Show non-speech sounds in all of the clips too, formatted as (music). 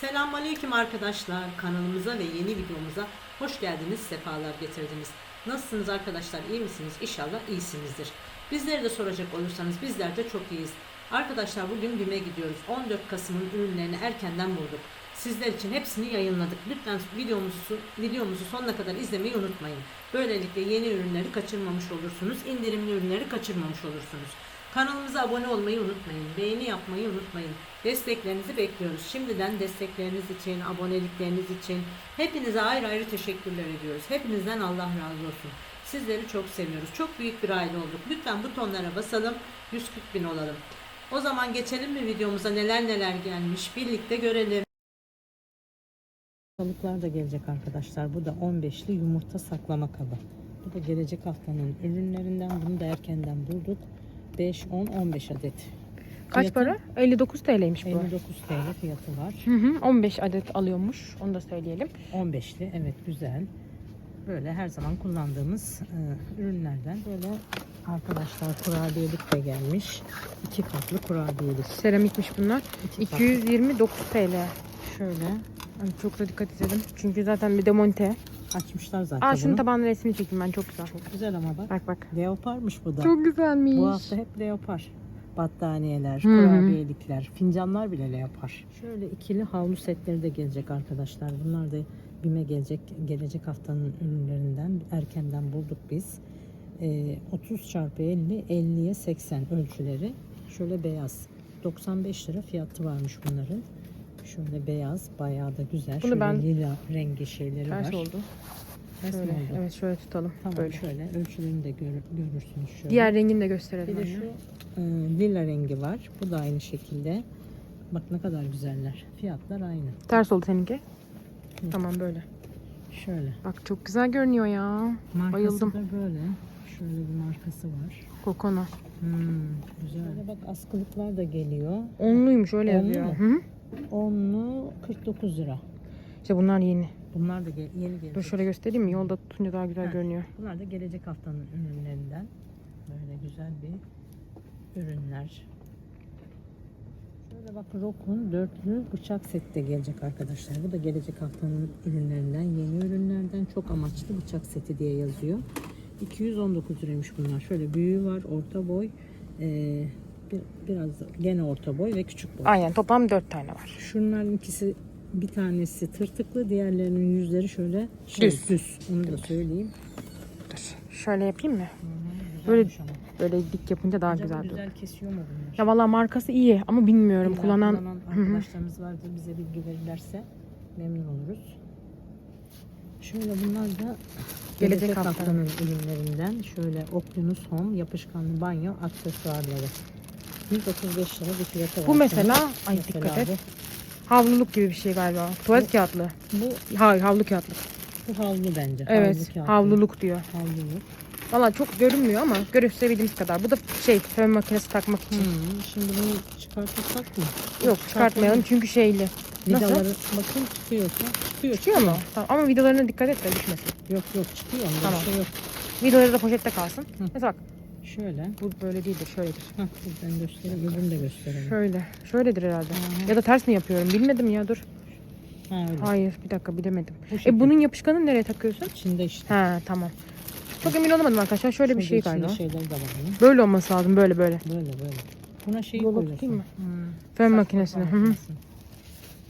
Selamünaleyküm arkadaşlar. Kanalımıza ve yeni videomuza hoş geldiniz, sefalar getirdiniz. Nasılsınız arkadaşlar? İyi misiniz? İnşallah iyisinizdir. Bizleri de soracak olursanız bizler de çok iyiyiz. Arkadaşlar bugün BİM'e gidiyoruz. 14 Kasım'ın ürünlerini erkenden bulduk. Sizler için hepsini yayınladık. Lütfen videomuzu, videomuzu sonuna kadar izlemeyi unutmayın. Böylelikle yeni ürünleri kaçırmamış olursunuz. indirimli ürünleri kaçırmamış olursunuz. Kanalımıza abone olmayı unutmayın. Beğeni yapmayı unutmayın. Desteklerinizi bekliyoruz. Şimdiden destekleriniz için, abonelikleriniz için hepinize ayrı ayrı teşekkürler ediyoruz. Hepinizden Allah razı olsun. Sizleri çok seviyoruz. Çok büyük bir aile olduk. Lütfen butonlara basalım. 140 bin olalım. O zaman geçelim mi videomuza neler neler gelmiş birlikte görelim. Balıklar da gelecek arkadaşlar. Bu da 15'li yumurta saklama kabı. Bu da gelecek haftanın ürünlerinden. Bunu da erkenden bulduk. 5, 10, 15 adet. Kaç Fiyatı para? 59 TL'ymiş bu. 59 TL fiyatı var. Hı hı, 15 adet alıyormuş. Onu da söyleyelim. 15'li evet güzel. Böyle her zaman kullandığımız e, ürünlerden böyle arkadaşlar kurabiyelik de gelmiş. İki katlı kurabiyelik. Seramikmiş bunlar. İki katlı. 229 TL. Şöyle Ay, çok da dikkat edelim. Çünkü zaten bir demonte. açmışlar zaten Aa şunun bunu. tabanlı resmini çekeyim ben çok güzel. Çok güzel ama bak. Bak bak. Leoparmış bu da. Çok güzelmiş. Bu hafta hep leopar. Battaniyeler, Hı hı. kurabiyelikler, fincanlar bile leopar. Şöyle ikili havlu setleri de gelecek arkadaşlar. Bunlar da BİM'e gelecek gelecek haftanın ürünlerinden erkenden bulduk biz. Ee, 30 çarpı 50, 50'ye 80 ölçüleri. Şöyle beyaz. 95 lira fiyatı varmış bunların. Şöyle beyaz, bayağı da güzel. Bunu şöyle ben- lila rengi şeyleri Ters var. oldu. Ters Şöyle, oldu? evet şöyle tutalım. Tamam Böyle. şöyle ölçülerini de gör- görürsünüz şöyle. Diğer rengini de Bir gösterelim. de anne. şu e, lila rengi var. Bu da aynı şekilde. Bak ne kadar güzeller. Fiyatlar aynı. Ters oldu seninki. Hı. Tamam böyle. Şöyle. Bak çok güzel görünüyor ya. Markası Bayıldım. da böyle. Şöyle bir markası var. Kokona. Hmm, güzel. Böyle bak askılıklar da geliyor. Onluymuş öyle Onlu yazıyor. mu? Hı -hı. Onlu 49 lira. İşte bunlar yeni. Bunlar da gel- yeni gelecek. Dur şöyle göstereyim mi? Yolda tutunca daha güzel Ha. görünüyor. Bunlar da gelecek haftanın ürünlerinden. Böyle güzel bir ürünler. Şöyle bak Rokun dörtlü bıçak seti de gelecek arkadaşlar. Bu da gelecek haftanın ürünlerinden, yeni ürünlerden çok amaçlı bıçak seti diye yazıyor. 219 liraymış bunlar. Şöyle büyüğü var, orta boy, ee, bir, biraz da gene orta boy ve küçük boy. Aynen toplam 4 tane var. Şunların ikisi bir tanesi tırtıklı, diğerlerinin yüzleri şöyle şey, Düz. düz. Onu da söyleyeyim. Dur. Şöyle yapayım mı? Güzelmiş Böyle. Böyle dik yapınca daha Acaba güzel güzel kesiyor mu bunlar? Ya valla markası iyi ama bilmiyorum. İlla kullanan kullanan arkadaşlarımız vardır bize bilgi verirlerse memnun oluruz. Şöyle bunlar da Gelecek gelecek hafta. haftanın ürünlerinden şöyle Optimus Home yapışkanlı banyo aksesuarları. 135 lira bir fiyatı var. bu mesela ay dikkat et. Havluluk gibi bir şey galiba. Tuvalet kağıtlı. Bu, Hayır havlu kağıtlık. bu havlu bence. Evet Havlu havluluk diyor. Havluluk. Valla çok görünmüyor ama gösterebildiğimiz kadar. Bu da şey fön makinesi takmak için. Hmm, şimdi bunu çıkartırsak mı? Yok çıkartmayalım çünkü şeyli. Nasıl? Vidaları bakın çıkıyorsa. Çıkıyor, Çıkıyor mu? Tamam. Ama vidalarına dikkat et de düşmesin. Yok yok çıkıyor. Onda Tamam. bir şey yok. Vidaları da poşette kalsın. Mesela bak Şöyle. bu böyle değildir şöyledir. Hah, buradan göstereyim. Öbürünü de gösterelim. Şöyle. Şöyledir herhalde. Hı. Ya da ters mi yapıyorum bilmedim ya dur. Ha öyle. Hayır bir dakika bilemedim. Bu E bunun yapışkanını nereye takıyorsun? içinde işte. He tamam. Çok emin olamadım arkadaşlar. Şöyle bir Şurada şey içinde galiba. şeyleri de var bunun. Böyle olması lazım böyle böyle. Böyle böyle. Buna şeyi Yola koyuyorsun. mı? Hmm. Fön Saç makinesini. Hı.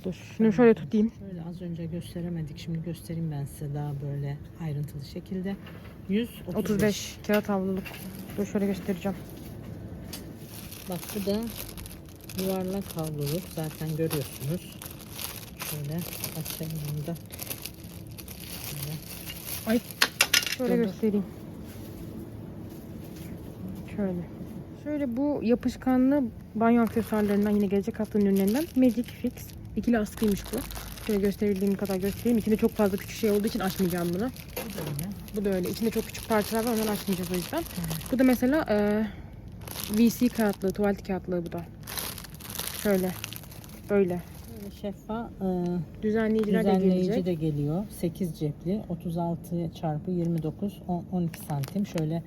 Dur. Şunu şöyle tutayım. Şöyle az önce gösteremedik. Şimdi göstereyim ben size daha böyle ayrıntılı şekilde. 135. 35 kağıt havluluk. Dur şöyle göstereceğim. Bak bu da yuvarlak havluluk. Zaten görüyorsunuz. Şöyle açayım bunu da. Şöyle. Ay. Şöyle Dur, göstereyim. Şöyle. Şöyle bu yapışkanlı banyo aksesuarlarından yine gelecek haftanın ürünlerinden Magic Fix. İkili askıymış bu. Şöyle gösterebildiğim kadar göstereyim. İçinde çok fazla küçük şey olduğu için açmayacağım bunu. Bu da. Bu da öyle. İçinde çok küçük parçalar var onları açmayacağız o yüzden. Bu da mesela e, VC kağıtlığı, tuvalet kağıtlığı bu da. Şöyle. Böyle. Şeffaf e, Düzenleyiciler de Düzenleyici gelecek. de geliyor. 8 cepli. 36 çarpı 29 on- 12 santim. Şöyle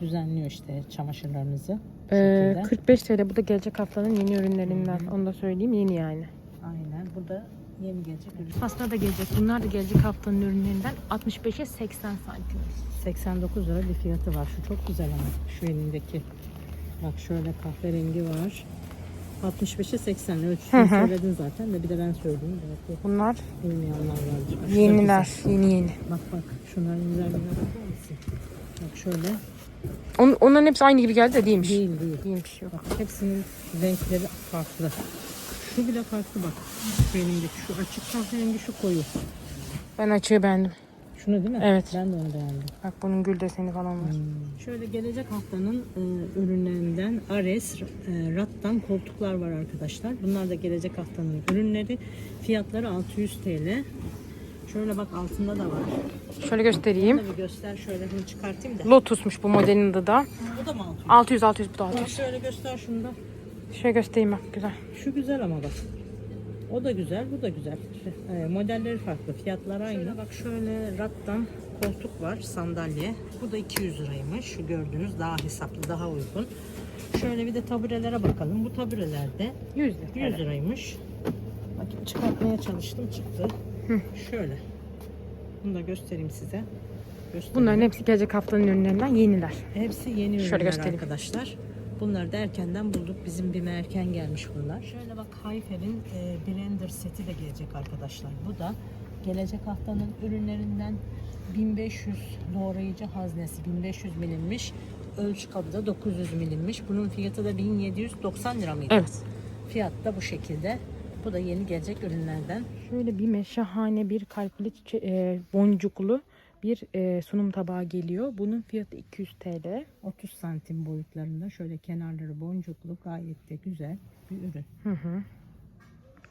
düzenliyor işte çamaşırlarınızı. bu Ee, şekilde. 45 TL bu da gelecek haftanın yeni ürünlerinden. Onu da söyleyeyim yeni yani. Aynen. Bu da Yeni gelecek. Pasta da gelecek. Bunlar da gelecek haftanın ürünlerinden 65'e 80 santim. 89 lira bir fiyatı var. Şu çok güzel ama şu elindeki. Bak şöyle kahverengi var. 65'e 80 ölçüsünü söyledin zaten de bir de ben söyleyeyim. Belki Bunlar bilmeyenler da yeniler. güzel. Yeni yeni. Bak bak şunların güzelliğine bakar mısın? Bak şöyle. On, onların hepsi aynı gibi geldi de değilmiş. Değil değil. Değilmiş yok. Bak hepsinin renkleri farklı. Şu bile farklı bak. Şu elimdeki şu açık kahverengi şu koyu. Ben açığı beğendim. Şunu değil mi? Evet. Ben de onu beğendim. Bak bunun gül deseni falan var. Şöyle gelecek haftanın e, ürünlerinden Ares, e, Rattan koltuklar var arkadaşlar. Bunlar da gelecek haftanın ürünleri. Fiyatları 600 TL. Şöyle bak altında da var. Şöyle göstereyim. Bunu bir göster şöyle bunu çıkartayım da. Lotus'muş bu modelin adı da. Bu da mı 600? 600 600 bu da Bak 600. şöyle göster şunu da. Şöyle göstereyim bak güzel. Şu güzel ama bak. O da güzel, bu da güzel. E, modelleri farklı, fiyatlar aynı. Şöyle bak şöyle Rattan koltuk var, sandalye. Bu da 200 liraymış. Şu gördüğünüz daha hesaplı, daha uygun. Şöyle bir de taburelere bakalım. Bu taburelerde 100 lira. 100 liraymış. Bakın çıkartmaya çalıştım, çıktı. Şöyle. Bunu da göstereyim size. Göstereyim. Bunların hepsi gelecek haftanın ürünlerinden yeniler. Hepsi yeni Şöyle ürünler göstereyim. arkadaşlar. Bunları da erkenden bulduk. Bizim BİM'e erken gelmiş bunlar. Şöyle bak Hayfer'in e, blender seti de gelecek arkadaşlar. Bu da gelecek haftanın ürünlerinden 1500 doğrayıcı haznesi 1500 milimmiş. Ölçü kabı da 900 milimmiş. Bunun fiyatı da 1790 lira mıydı? Evet. Fiyat da bu şekilde. Bu da yeni gelecek ürünlerden. Şöyle bir şahane bir kalpli e, boncuklu bir e, sunum tabağı geliyor. Bunun fiyatı 200 TL. 30 santim boyutlarında şöyle kenarları boncuklu gayet de güzel bir ürün. Hı hı.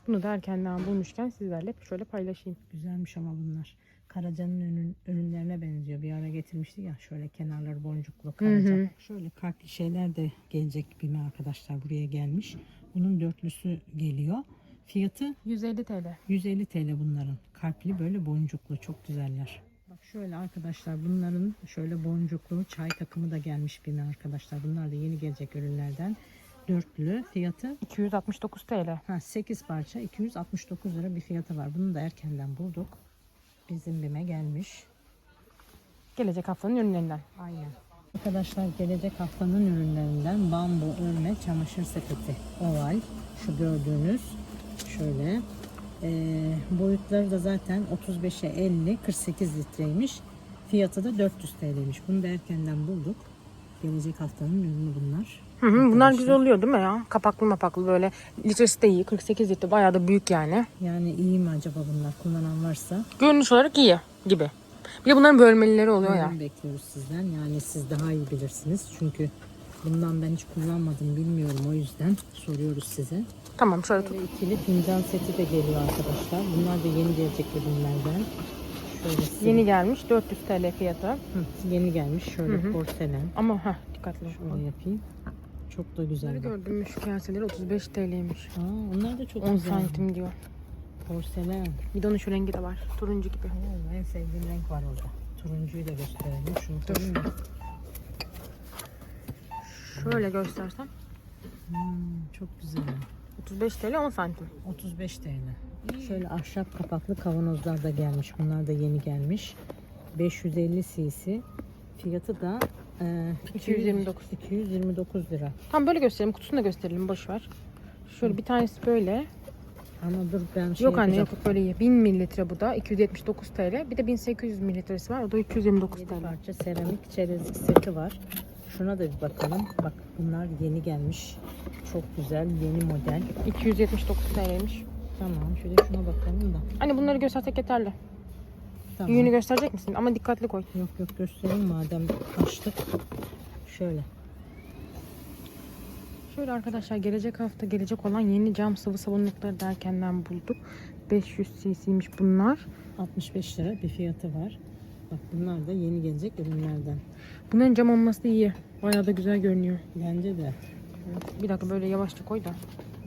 Bunu da erkenden bulmuşken sizlerle şöyle paylaşayım. Güzelmiş ama bunlar. Karaca'nın ürün, ürünlerine benziyor. Bir ara getirmişti ya şöyle kenarları boncuklu Karaca. Hı hı. Şöyle kalpli şeyler de gelecek BİM'e arkadaşlar buraya gelmiş. Bunun dörtlüsü geliyor. Fiyatı 150 TL. 150 TL bunların. Kalpli böyle boncuklu çok güzeller. Şöyle arkadaşlar bunların şöyle boncuklu çay takımı da gelmiş BİM'e arkadaşlar. Bunlar da yeni gelecek ürünlerden. Dörtlü fiyatı 269 TL. Ha, 8 parça 269 lira bir fiyatı var. Bunu da erkenden bulduk. Bizim bime gelmiş. Gelecek haftanın ürünlerinden. Aynen. Arkadaşlar gelecek haftanın ürünlerinden bambu örme çamaşır sepeti oval. Şu gördüğünüz şöyle. Ee, boyutları da zaten 35'e 50 48 litreymiş. Fiyatı da 400 TL'ymiş. Bunu da erkenden bulduk. Gelecek haftanın ürünü bunlar. Hı hı, bunlar Arkadaşlar. güzel oluyor değil mi ya? Kapaklı mapaklı böyle. Litresi de iyi. 48 litre bayağı da büyük yani. Yani iyi mi acaba bunlar kullanan varsa? Görünüş olarak iyi gibi. Bir de bunların bölmelileri oluyor ya. Yorum bekliyoruz sizden. Yani siz daha iyi bilirsiniz. Çünkü bundan ben hiç kullanmadım bilmiyorum. O yüzden soruyoruz size. Tamam şöyle tut. Böyle ikili fincan seti de geliyor arkadaşlar. Bunlar da yeni gelecek ürünlerden. Şöyle size- Yeni gelmiş 400 TL fiyatı. Hı, yeni gelmiş. Şöyle Hı hı. porselen. Ama ha dikkatli. Şöyle yapayım. Çok da güzel. Bunları bak. gördüm şu kaseleri 35 TL'ymiş. Aa, onlar da çok 10 güzel. santim diyor. Porselen. Bir de onun şu rengi de var. Turuncu gibi. Oo, en sevdiğim renk var orada. Turuncuyu da gösterelim. Şunu koyayım mı? Şöyle göstersem. Hmm, çok güzel. 35 TL 10 santim. 35 TL. Şöyle ahşap kapaklı kavanozlar da gelmiş. Bunlar da yeni gelmiş. 550 cc. Fiyatı da e, 229. 229 lira. Tam böyle gösterelim. Kutusunu da gösterelim. Boş ver. Şöyle bir tanesi böyle. Ama dur ben şey yok anne yapacağım. yok böyle iyi. 1000 mililitre bu da. 279 TL. Bir de 1800 mililitresi var. O da 329 7 TL. parça seramik çerezlik seti var. Şuna da bir bakalım. Bak bunlar yeni gelmiş. Çok güzel yeni model. 279 TL'ymiş. Tamam şöyle şuna bakalım da. Anne bunları göstersek yeterli. Tamam. Büyüğünü gösterecek misin? Ama dikkatli koy. Yok yok göstereyim madem açtık. Şöyle. Şöyle arkadaşlar gelecek hafta gelecek olan yeni cam sıvı sabunlukları derkenden bulduk. 500 cc'ymiş bunlar. 65 lira bir fiyatı var. Bak bunlar da yeni gelecek ürünlerden. Bunların cam olması da iyi. Bayağı da güzel görünüyor. Bence de. Bir dakika böyle yavaşça koy da.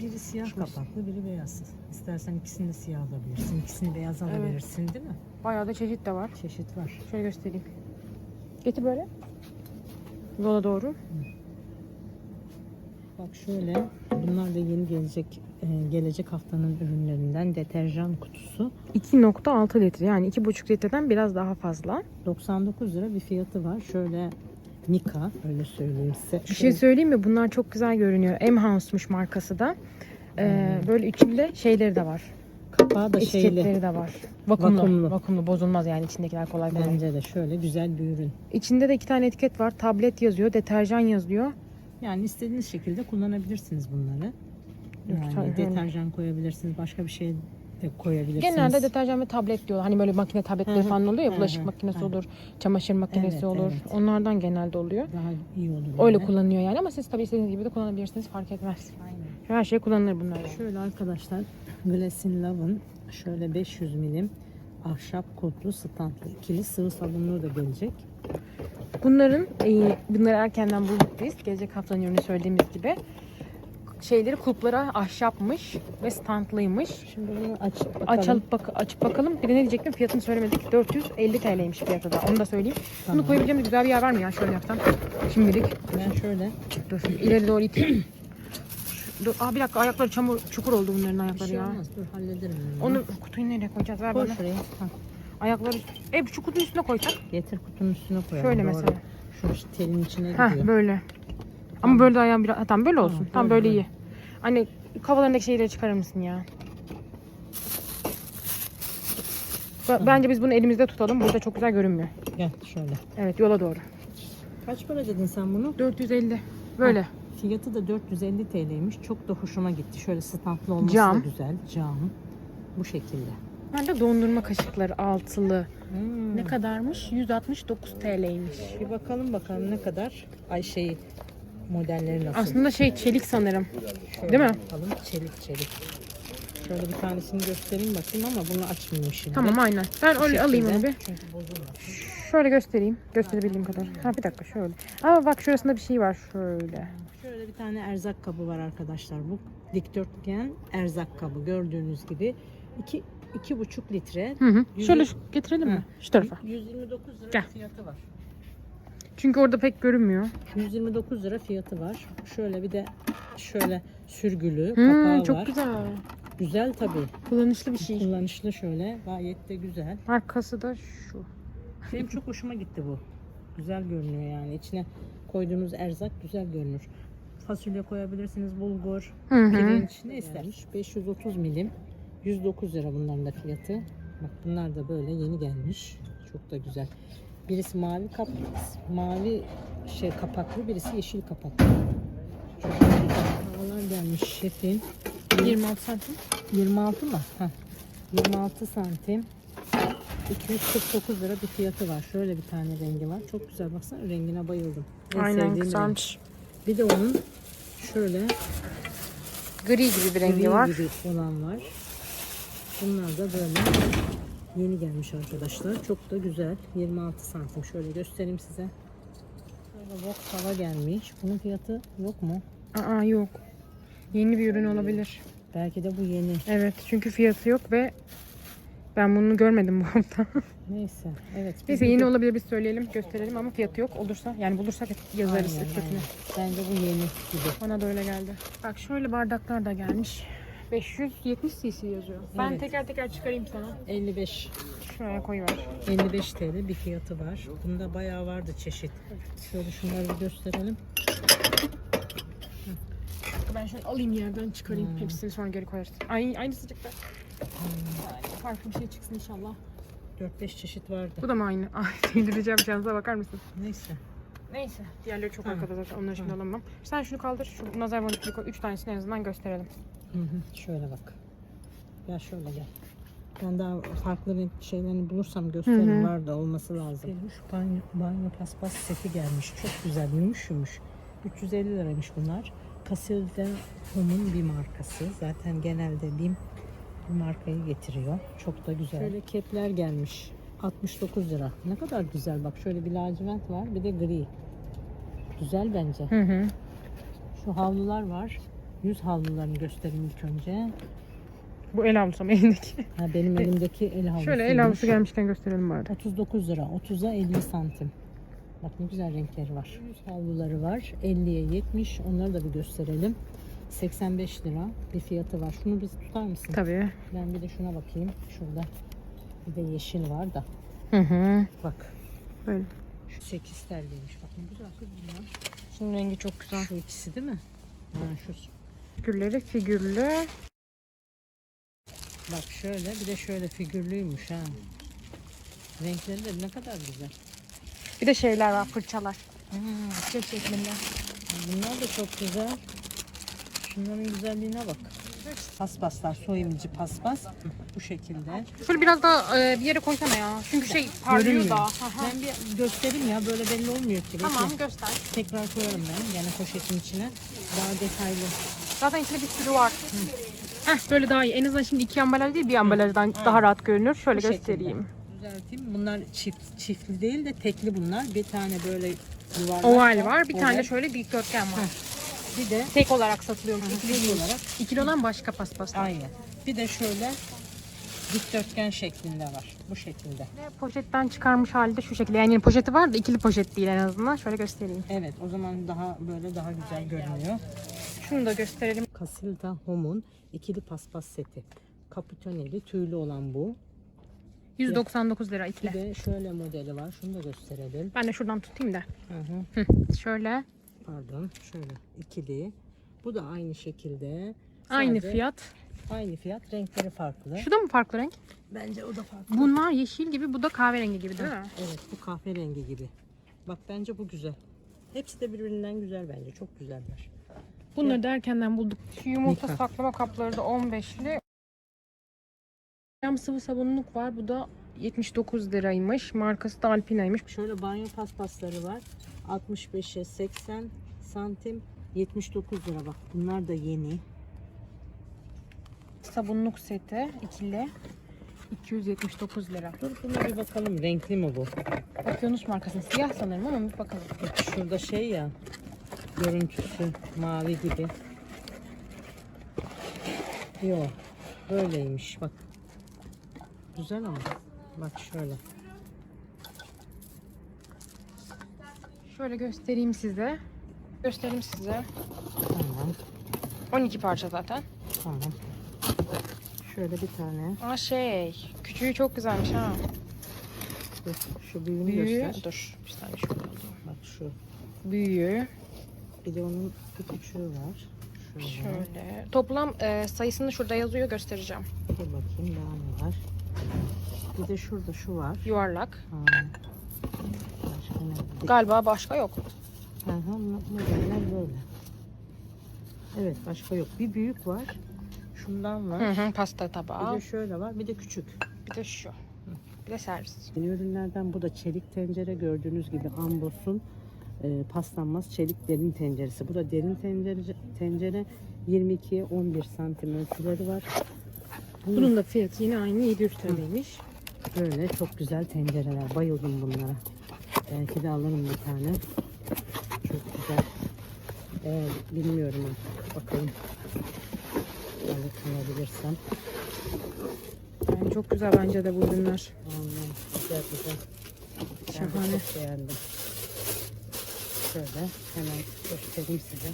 Biri siyah kapaklı, biri beyaz. İstersen ikisini de siyah alabilirsin. İkisini beyaz alabilirsin değil mi? Bayağı da çeşit de var. Çeşit var. Şöyle göstereyim. Getir böyle. Yola doğru. Bak şöyle bunlar da yeni gelecek e, gelecek haftanın ürünlerinden deterjan kutusu. 2.6 litre yani 2.5 litreden biraz daha fazla. 99 lira bir fiyatı var. Şöyle Nika öyle söyleyeyim size. Bir şey söyleyeyim mi? Bunlar çok güzel görünüyor. Emhaus'muş markası da. Ee, böyle içinde şeyleri de var. Kapağı da şeyli. Etiketleri de var. Vakumlu. Vakumlu. Vakumlu. Bozulmaz yani içindekiler kolay kolay. Bence de şöyle güzel bir ürün. İçinde de iki tane etiket var. Tablet yazıyor, deterjan yazıyor. Yani istediğiniz şekilde kullanabilirsiniz bunları. Yani Tabii, deterjan koyabilirsiniz, başka bir şey de koyabilirsiniz. Genelde deterjan ve tablet diyorlar. Hani böyle makine tabletleri Hı hı. falan oluyor ya. Hı Bulaşık hı. makinesi Hı. olur, çamaşır makinesi Evet, olur. evet. Onlardan genelde oluyor. daha iyi olur. Öyle yani. kullanılıyor yani ama siz tabii istediğiniz gibi de kullanabilirsiniz fark etmez. Aynen. Her şey kullanılır bunlar. yani. Şöyle arkadaşlar Glasin Love'ın şöyle 500 milim ahşap kulplu standlı ikili sıvı sabunluğu da gelecek. Bunların e, bunları erkenden bulduk biz. Gelecek haftanın ürünü söylediğimiz gibi. Şeyleri kulplara ahşapmış ve standlıymış. Şimdi bunu açıp bakalım. Açalım bak açıp bakalım. Bir de ne diyecektim? Fiyatını söylemedik. 450 TL'ymiş fiyatı da. Onu da söyleyeyim. Tamam. Bunu koyabileceğimiz güzel bir yer var mı ya şöyle yapsam? Şimdilik. Ben şöyle Dur şimdi ileri doğru iteyim. Dur, aa bir dakika ayakları çamur çukur oldu bunların bir ayakları şey ya. olmaz. Dur hallederim. Onu kutuyu nereye koyacağız? Ver koy bana. şuraya. Ha, Ayakları e şu kutunun üstüne koysak. getir kutunun üstüne koyalım. Şöyle Doğru. mesela. Şu şu telin içine Heh gidiyor. böyle. Ama Tamam. böyle de ayağım biraz... Ha, tamam böyle Tamam, olsun. Tamam böyle, böyle böyle. iyi. Anne kafalarındaki şeyleri çıkarır mısın ya? Bence biz bunu elimizde tutalım. Burada çok güzel görünmüyor. Gel şöyle. Evet yola doğru. Kaç para dedin sen bunu? 450. Böyle. Fiyatı da 450 TL'ymiş. Çok da hoşuma gitti. Şöyle standlı olması Cam. da güzel. Cam. Bu şekilde. Ben de dondurma kaşıkları altılı. Hmm. Ne kadarmış? 169 TL'ymiş. Bir bakalım bakalım ne kadar. Ay şey modelleri nasıl? Aslında şey çelik sanırım. Şöyle değil mi? Bakalım. Çelik çelik. Şöyle bir tanesini göstereyim bakayım ama bunu açmayayım şimdi. Tamam aynen. Ben öyle alayım onu bir. Şöyle göstereyim. Gösterebildiğim kadar. Ha bir dakika şöyle. Ama bak şurasında bir şey var şöyle. Şöyle bir tane erzak kabı var arkadaşlar. Bu dikdörtgen erzak kabı gördüğünüz gibi. 2 iki, buçuk litre. Hı hı. Yüzü- Şöyle şu- getirelim mi? Şu tarafa. 129 lira Gel. fiyatı var. Çünkü orada pek görünmüyor. 129 lira fiyatı var. Şöyle bir de şöyle sürgülü Hmm, kapağı çok var. güzel. Güzel tabii. Kullanışlı bir şey. Kullanışlı şöyle. Gayet de güzel. Markası da şu. Benim çok hoşuma gitti bu. Güzel görünüyor yani. İçine koyduğunuz erzak güzel görünür. Fasulye koyabilirsiniz, bulgur, Hı hı. pirinç ne istermiş. 530 milim. 109 lira bunların da fiyatı. Bak bunlar da böyle yeni gelmiş. Çok da güzel. Birisi mavi kap, mavi şey kapaklı, birisi yeşil kapaklı. Çok güzel. Havalar gelmiş şefim. 26 santim. 26 mı? Heh. 26 santim. 249 lira bir fiyatı var. Şöyle bir tane rengi var. Çok güzel baksana rengine bayıldım. En Aynen renk. güzelmiş. Bir de onun şöyle Gri gibi bir rengi gri var. gibi olan var. Bunlar da böyle yeni gelmiş arkadaşlar. Çok da güzel. 26 santim. Şöyle göstereyim size. Şöyle box hava gelmiş. Bunun fiyatı yok mu? Aa yok. Yeni bir ürün olabilir. Belki de bu yeni. Evet çünkü fiyatı yok ve ben bunu görmedim bu hafta. Neyse. Evet. Neyse yeni olabilir biz söyleyelim gösterelim ama fiyatı yok. Olursa yani bulursak yazarız Aynen, aynen. Bence bu yeni gibi. Bana da öyle geldi. Bak şöyle bardaklar da gelmiş. 570 cc yazıyor. Ben Evet. teker teker çıkarayım sana. 55 Şuraya koyuver. 55 TL bir fiyatı var. Bunda bayağı vardı çeşit. Şöyle şunları bir gösterelim. Ben şöyle alayım yerden çıkarayım. Hmm. Hepsini sonra geri koyarız. Ay, aynı sıcakta. Yani farklı bir şey çıksın inşallah. 4-5 çeşit vardı. Bu da mı aynı? (laughs) Ay delireceğim şansa bakar mısın? Neyse. Neyse. Diğerleri çok arkada zaten. Onları şimdi alamam. Sen şunu kaldır. Şu nazar boncuklu koy. Üç tanesini en azından gösterelim. Hı hı. Şöyle bak. Gel şöyle gel. Ben daha farklı renk şeylerini bulursam gösteririm. Hı hı. Var da olması lazım. Şu banyo, banyo paspas seti gelmiş. Çok güzel. Yumuş yumuş. 350 liraymış bunlar. Casilda Home'un bir markası. Zaten genelde BİM bu markayı getiriyor. Çok da güzel. Şöyle kepler gelmiş. 69 lira. Ne kadar güzel bak. Şöyle bir lacivert var. Bir de gri. Güzel bence. Hı hı. Şu havlular var. Yüz havlularını göstereyim ilk önce. Bu el havlusu ama elindeki. Ha, benim elimdeki el havlusu. Şöyle el havlusu gelmişken gösterelim bari. 39 lira. 30'a 50 santim. Bak ne güzel renkleri var. Havluları var. 50'ye 70. Onları da bir gösterelim. 85 lira bir fiyatı var. Şunu biz tutar mısın? Tabii. Ben bir de şuna bakayım. Şurada bir de yeşil var da. Hı hı. Bak. Böyle. Şu 8 TL'ymiş. Bak ne güzel kız bunlar. Şunun rengi çok güzel. Şu ikisi değil mi? Ha, şu. Figürleri figürlü. Bak şöyle bir de şöyle figürlüymüş ha. Renkleri de ne kadar güzel. Bir de şeyler var fırçalar. Göz şeklinde. Bunlar da çok güzel. Şunların güzelliğine bak. Paspaslar, soyumcu paspas. Bu şekilde. Şöyle biraz daha e, bir yere koysana ya. Çünkü şey parlıyor Görünmüyor. da. Aha. Ben bir göstereyim ya böyle belli olmuyor ki. Bekle. Tamam göster. Tekrar koyarım ben yani poşetin içine. Daha detaylı. Zaten içinde bir sürü var. Heh, böyle daha iyi. En azından şimdi iki ambalaj değil bir ambalajdan daha rahat görünür. Şöyle Bu şekilde. göstereyim. Düzelteyim. Bunlar çift, çiftli değil de tekli bunlar. Bir tane böyle yuvarlak Oval var. Bir tane şöyle dikdörtgen var. Bir de Tek olarak satılıyormuş. İkili olarak İkiliden başka paspaslar. aynı. Bir de şöyle dikdörtgen şeklinde var. Bu şekilde. Ve Poşetten çıkarmış halde şu şekilde. Yani poşeti var da ikili poşet değil en azından. Şöyle göstereyim. Evet o zaman daha böyle daha güzel görünüyor. Şunu da gösterelim. Casilda Home'un ikili paspas seti. Kaputoneli tüylü olan bu. 199 lira Bir ikili. de şöyle modeli var. Şunu da gösterelim. Ben de şuradan tutayım da. Hı hı. Hı, şöyle. Pardon. Şöyle ikili. Bu da aynı şekilde. Aynı Sadece fiyat. Aynı fiyat. Renkleri farklı. Şu da mı farklı renk? Bence o da farklı. Bunlar yeşil gibi, bu da kahverengi gibi değil mi? Evet bu kahverengi gibi. Bak bence bu güzel. Hepsi de birbirinden güzel bence. Çok güzeller. Bunları da erkenden bulduk. Şu yumurta Nika. saklama kapları da 15'li. Cam sıvı sabunluk var. Bu da 79 liraymış. Markası da Alpina'ymış. Şöyle banyo paspasları var. 65'e 80 santim 79 lira bak. Bunlar da yeni. Sabunluk seti ikili. 279 lira. Dur buna bir bakalım. Renkli mi bu? Okyanus markasının siyah sanırım ama bir bakalım. Bak şurada şey ya. Görüntüsü mavi gibi. Yok. Böyleymiş bak. Güzel ama. Bak şöyle. Şöyle göstereyim size. Göstereyim size. Tamam. 12 parça zaten. Tamam. Şöyle bir tane. Aa şey, küçüğü çok güzelmiş ha. Dur, şu büyüğünü Büyüğü, göster. dur bir saniye şöyle alayım. Bak şu. Büyüğü, Bir de onun bir küçüğü var. Şöyle. şöyle. Toplam e, sayısını şurada yazıyor göstereceğim. Bir bakayım daha ne var. Bir de şurada şu var. Yuvarlak. Ha. Galiba başka yok. Hı hı, modeller böyle. Evet başka yok. Bir büyük var. Şundan var. Hı hı, pasta Bir tabağı. de şöyle var. Bir de küçük. Bir de şu. Bir de servis. Yeni ürünlerden bu da çelik tencere gördüğünüz gibi Ambos'un e, paslanmaz çelik derin tenceresi. Bu da derin tencere, tencere 22'ye 11 santim ölçüleri var. Bunun Bunun da fiyatı yine aynı 700 TL'ymiş. böyle çok güzel tencereler. Bayıldım bunlara. Belki de alırım bir tane. Çok güzel. Eğer bilmiyorum artık. Bakalım. Alıp alabilirsem. Yani çok güzel bence de bu ürünler. Vallahi güzel güzel. Ben Şahane. çok beğendim. Şöyle hemen göstereyim size.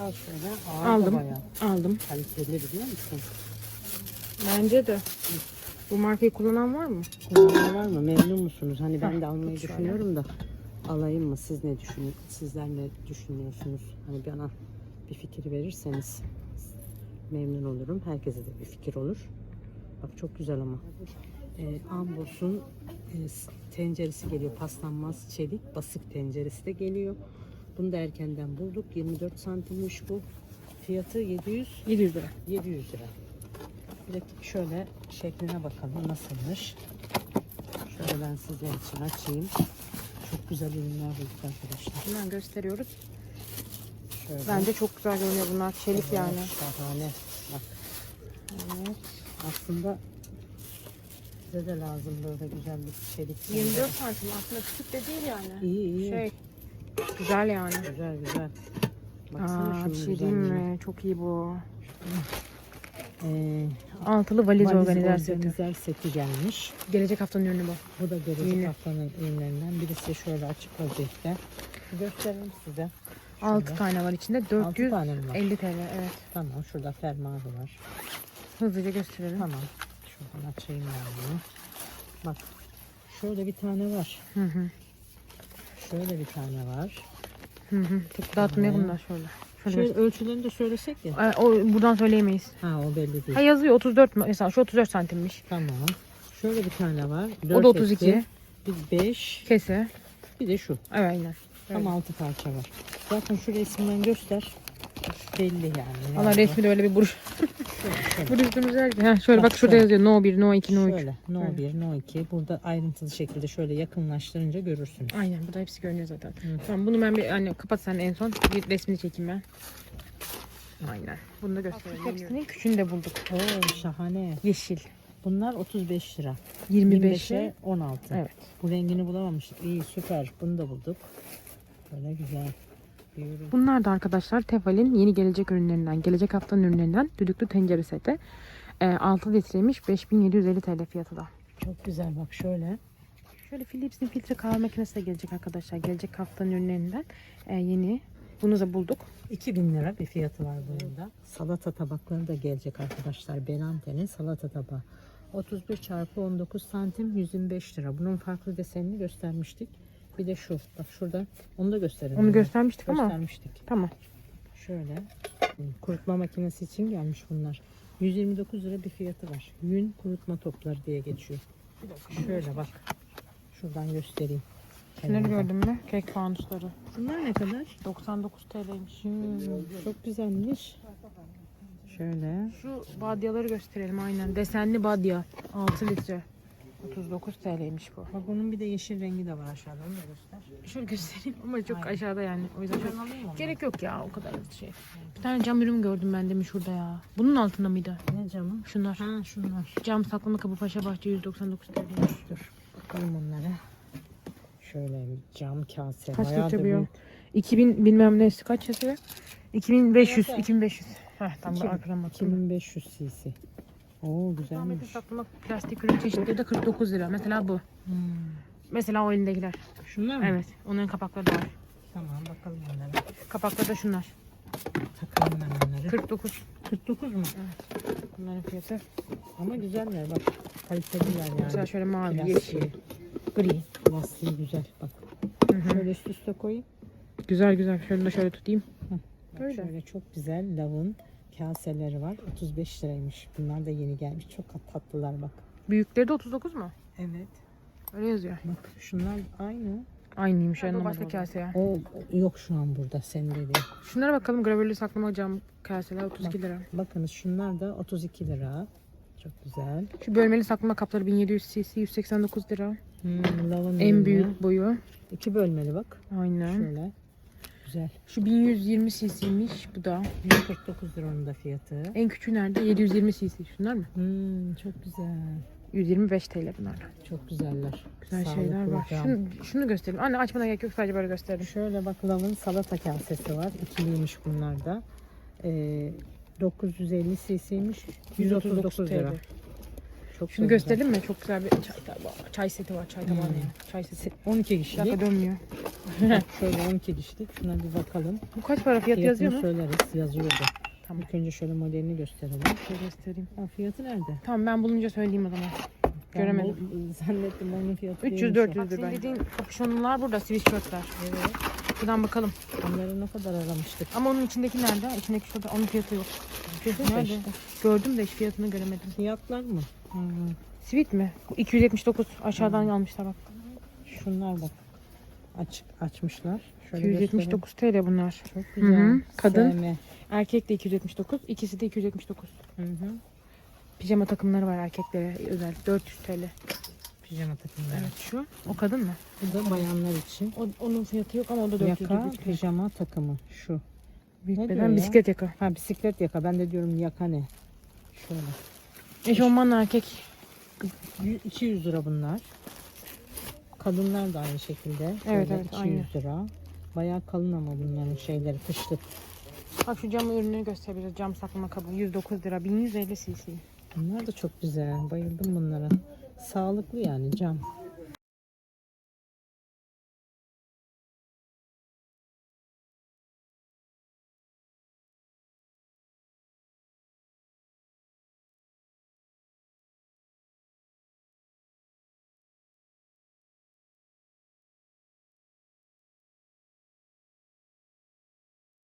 Al şöyle. Ağır da Aldım. bayağı Aldım. kaliteli biliyor musun? Bence de. Bu markayı kullanan var mı? Kullanan var mı? Memnun musunuz? Hani ben de almayı şöyle. düşünüyorum da alayım mı? Siz ne düşün Sizler ne düşünüyorsunuz? Hani bana bir fikir verirseniz memnun olurum. Herkese de bir fikir olur. Bak çok güzel ama. Ee, Ambos'un e, tenceresi geliyor. Paslanmaz çelik basık tenceresi de geliyor. Bunu da erkenden bulduk. 24 santimmiş bu. Fiyatı 700 700 lira. 700 lira. De şöyle şekline bakalım nasılmış. Şöyle ben sizler için açayım. Çok güzel ürünler bulduk arkadaşlar. Hemen gösteriyoruz. Şöyle. Bence çok güzel görünüyor bunlar. Çelik Evet, yani. Şahane. Bak. Evet. Aslında bize de lazım böyle güzel bir çelik. 24 santim aslında küçük de değil yani. İyi iyi. Şey güzel yani. Güzel güzel. Baksana Aa, şunun şey güzelliğine. mi? Çok iyi bu. Ee, Altılı valiz, valiz organizer seti. organizer seti gelmiş. Gelecek haftanın ürünü bu. Bu da gelecek Yeni. haftanın ürünlerinden birisi şöyle açık vaziyette. Göstereyim size. 6 Şöyle. tane var içinde. Altı 450 tane mi var? TL evet. Tamam şurada fermuarı var. Hızlıca gösterelim. Tamam. Şuradan açayım ben bunu. Bak. Şöyle bir tane var. Hı hı. Şöyle bir tane var. Hı hı. Şöyle. bunlar şöyle. Şöyle. Şöyle ölçülerini de söylesek ya. Ay, o buradan söyleyemeyiz. Ha o belli değil. Ha yazıyor 34 mü? Mesela şu 34 santimmiş. Tamam. Şöyle bir tane var. O Dört da 32. etli, Bir 5. Kese. Bir de şu. Evet aynen. Tam altı parça var. Zaten şu resimden göster. Belli yani. Valla resmi de öyle bir buruş. Şöyle, (laughs) şöyle. Buruş üstümüz var ki. Ha, şöyle Bak, bak şurada şöyle. yazıyor. No 1, no 2, no 3. Şöyle. No Öyle. 1, no 2. Burada ayrıntılı şekilde şöyle yakınlaştırınca görürsünüz. Aynen burada hepsi görünüyor zaten. Hı. Tamam bunu ben bir hani kapat sen en son. Bir resmini çekeyim ben. Aynen. Bunu da gösterelim. Hepsinin küçüğünü de bulduk. Oo şahane. Yeşil. Bunlar 35 lira. 25'e. 25'e 16. Evet. Bu rengini bulamamıştık. İyi süper. Bunu da bulduk. Böyle güzel. Bunlar da arkadaşlar Tefal'in yeni gelecek ürünlerinden, gelecek haftanın ürünlerinden düdüklü tencere seti. E, 6 litreymiş 5750 TL fiyatı da. Çok güzel bak şöyle. Şöyle Philips'in filtre kahve makinesi de gelecek arkadaşlar. Gelecek haftanın ürünlerinden e, yeni. Bunu da bulduk. 2000 lira bir fiyatı var bunun Salata tabakları da gelecek arkadaşlar. Benante'nin salata tabağı. 31 çarpı 19 santim 125 lira. Bunun farklı desenini göstermiştik. Bir de şu. Bak şurada. Onu da gösterelim. Onu mi? göstermiştik ama. göstermiştik. Tamam. Şöyle. Kurutma makinesi için gelmiş bunlar. 129 lira bir fiyatı var. Yün kurutma topları diye geçiyor. Şöyle bak. Şuradan göstereyim. Şunları Kenardan. gördün mü? Kek fanusları. Bunlar ne kadar? 99 TL'ymiş. Çok güzelmiş. Şöyle. Şu badyaları gösterelim aynen. Desenli badya. 6 litre. 39 TL'ymiş bu. Bak bunun bir de yeşil rengi de var aşağıda. Onu da göster. Şöyle göstereyim ama çok Aynen. aşağıda yani. O yüzden çok... Gerek yok ya o kadar şey. Bir tane cam ürün gördüm ben demin şurada ya. Bunun altında mıydı? Ne camı? Şunlar. Ha şunlar. Cam saklama kabı Paşa Bahçe 199 TL. Dur. Bakalım onlara. Şöyle cam kase. Kaç litre bu ya? büyük. 2000 bilmem nesi kaç yazıyor? 2500 Evet. 2500. Heh tam da İki- arkadan bakıyorum. 2500 cc. Oo güzelmiş. saklama plastik ürün çeşitleri de 49 lira. Mesela bu. Hmm. Mesela o elindekiler. Şunlar mı? Evet. Onların kapakları da var. Tamam bakalım onlara. Kapakları da şunlar. Takalım ben onları. 49. 49 mu? Bunların fiyatı. Ama güzeller bak. Kaliteliler yani. Mesela şöyle mavi, Plastiği. yeşil, gri. Lastiği güzel bak. Hı hı. Şöyle üst üste koyayım. Güzel güzel. Şöyle de şöyle tutayım. Bak Öyle. Şöyle çok güzel lavın kaseleri var. 35 liraymış. Bunlar da yeni gelmiş. Çok tatlılar bak. Büyükleri de 39 mu? Evet. Öyle yazıyor. Bak şunlar aynı. Aynıymış. Anlamadım. başka kase ya. O yok şu an burada senin dediğin. Şunlara bakalım. Gravürlü saklama cam kaseler 32 lira. Bakınız şunlar da 32 lira. Çok güzel. Şu bölmeli saklama kapları 1700 cc 189 lira. Hmm, En büyük boyu. İki bölmeli bak. Aynen. Şöyle. Güzel. Şu 1120 cc'miş bu da. 149 lira onun da fiyatı. En küçüğü nerede? 720 cc. Şunlar mı? Hmm, çok güzel. 125 TL bunlar. Çok güzeller. Güzel Sağlıklı şeyler var. cam. Şunu, şunu göstereyim. Anne açmana gerek yok sadece böyle gösterelim. Şöyle bak lavın salata kasesi var. İkiliymiş bunlar da. Ee, 950 cc'ymiş. 139 lira. Çok Şunu gösterelim mi? Çok güzel bir çay, tabağı. çay seti var. Çay tabağı Hmm. ne ya? Çay seti. 12 Bir kişilik. dakika dönmüyor. Bak şöyle 12 kişilik. Şuna bir bakalım. Bu kaç para fiyat yazıyor mu? söyleriz. Yazıyordu. Tamam. İlk önce şöyle modelini gösterelim. Şöyle göstereyim. Ha, fiyatı nerede? Tamam ben bulunca söyleyeyim o zaman. Ben Göremedim. bu- (laughs) zannettim onun fiyatı 300 değilmiş o. 400'dür ben. Dediğin kapüşonlar burada sweatshirtler. Evet. Buradan bakalım. Onları ne kadar aramıştık? Ama onun içindeki nerede? İçindeki şurada. Onun fiyatı yok. Şurada Nerede? işte. Gördüm de hiç fiyatını göremedim. Fiyatlar mı? Hı hı. Sweet mi? 279 aşağıdan Hmm. almışlar bak. Şunlar bak. Açık açmışlar. Şöyle 279 TL bunlar. Çok güzel. Hı hı. Kadın. SM. Erkek de 279, ikisi de 279. Hı hı. Pijama takımları var erkeklere özel 400 TL. Pijama takımları. Evet şu. O kadın mı? Bu da bayanlar için. O, onun fiyatı yok ama o da 400 Yaka pijama takımı. Şu. Büyük Ne beden ya? bisiklet yaka. Ha bisiklet yaka. Ben de diyorum yaka ne? Şöyle. Eşofman erkek. Yüz- 200 lira bunlar. Kadınlar da aynı şekilde. Evet, Şöyle evet, 200 lira. Bayağı kalın ama bunların şeyleri kışlık. Bak şu cam ürünleri gösterebiliriz. Cam saklama kabı 109 lira 1150 cc. Bunlar da çok güzel. Bayıldım bunlara. Sağlıklı yani cam.